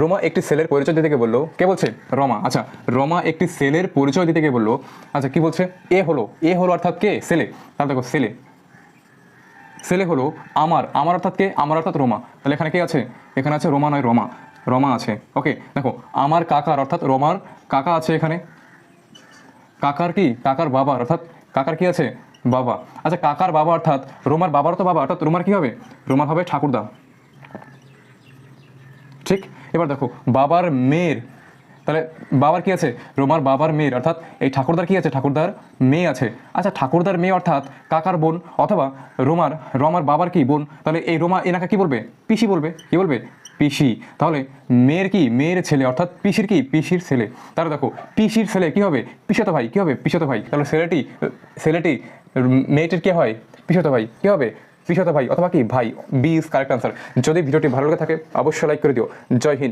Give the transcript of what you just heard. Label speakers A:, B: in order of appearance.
A: রোমা একটি সেলের পরিচয় দিতে বলল, কে বলছে? রমা। আচ্ছা রমা একটি সেলের পরিচয় দিতে বলল আচ্ছা কি বলছে? এ হলো এ হলো অর্থাৎ কে? সেলে। তাহলে দেখো, সেলে। সেলে হলো আমার আমার অর্থাৎ কে? আমার অর্থাৎ রোমা। তাহলে এখানে কে আছে? এখানে আছে রোমা, নয় রমা। রমা আছে। ওকে, দেখো, আমার কাকার, অর্থাৎ রোমার কাকা আছে এখানে। কাকার কি? কাকার বাবা, অর্থাৎ কাকার কি আছে? বাবা। আচ্ছা কাকার বাবা অর্থাৎ রোমার বাবার তো বাবা, অর্থাৎ রোমার কি হবে? রোমার হবে ঠাকুরদা। ঠিক? এবার দেখো, বাবার মেয়ের, তাহলে বাবার কি আছে? রোমার বাবার মেয়ের, অর্থাৎ এই ঠাকুরদার কি আছে? ঠাকুরদার মেয়ে আছে। আচ্ছা ঠাকুরদার মেয়ে অর্থাৎ কাকার বোন অথবা রোমার, রমার বাবার কি বোন? তাহলে এই রোমা এনাকে কি বলবে? পিসি বলবে। কি বলবে? পিসি। তাহলে মেয়ের কি? মেয়ের ছেলে, অর্থাৎ পিসির কি? পিসির ছেলে। তাহলে দেখো, পিসির ছেলে কি হবে? পিসত ভাই। কি হবে? পিসত ভাই। তাহলে ছেলেটি ছেলেটি, মেয়েটির কি হয়? পিসত ভাই। কি হবে? পিসত ভাই অথবা কি? ভাই, বি ইজ কারেক্ট আনসার যদি ভিডিওটি ভালো লাগে থাকে, অবশ্যই লাইক করে দিও। জয় হিন্দ।